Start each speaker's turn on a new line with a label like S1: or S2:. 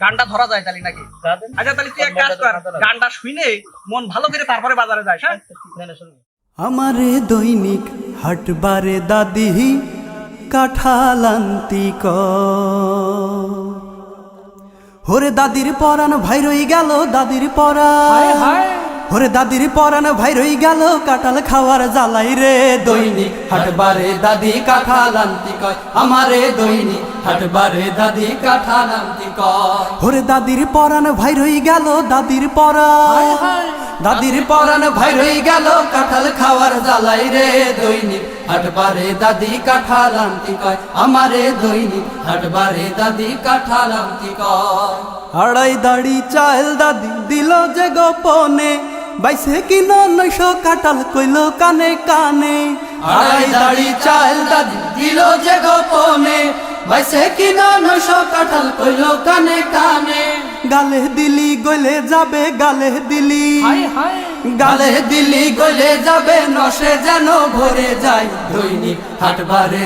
S1: গানটা ধরা যায় তাহলে নাকি? আচ্ছা তাহলে তুই এক কাজ কর। গানটা শুনে মন ভালো করে তারপরে বাজারে যাস হ্যাঁ?
S2: আমারে দৈনিক হাটবারে দাদি কাঠালান্তিক ক হরে দাদির পরান ভাই রই গেল দাদির পরান। হরে দাদির পরান ভাই রই গেল কাঁঠাল খাওয়ার জ্বালাই রে দৈনিক। হাটবারে দাদি কাঠালান্তি কয় আমারে দৈনিক। হাটবারে দাদি কাঠালান্তি কয়। হরে দাদির পরান ভাই রই গেল দাদির পরান দাদির পরান ভাই রই গেল কাঁঠাল খাওয়ার জ্বালাই রে দৈনিক। হাটবারে দাদি কাঁঠাল আনতি কয় আমারে দৈনিক। হাটবারে দাদি কাঁঠাল আনতি কয়। আড়াই দাড়ি চাল দাদি দিল যে গোপনে। বাইসে কিনো নৈশো কাটাল কইল কানে কানে। আড়াই দাড়ি চাল দাদি দিল যে গোপনে। বাইসে কিনো নৈশো কাটাল কইল কানে কানে। গালে দিলি গলে যাবে গালে দিলি। গালে দিলি গলে যাবে নসে যেন ভরে যায়। দৈনিক হাটবারে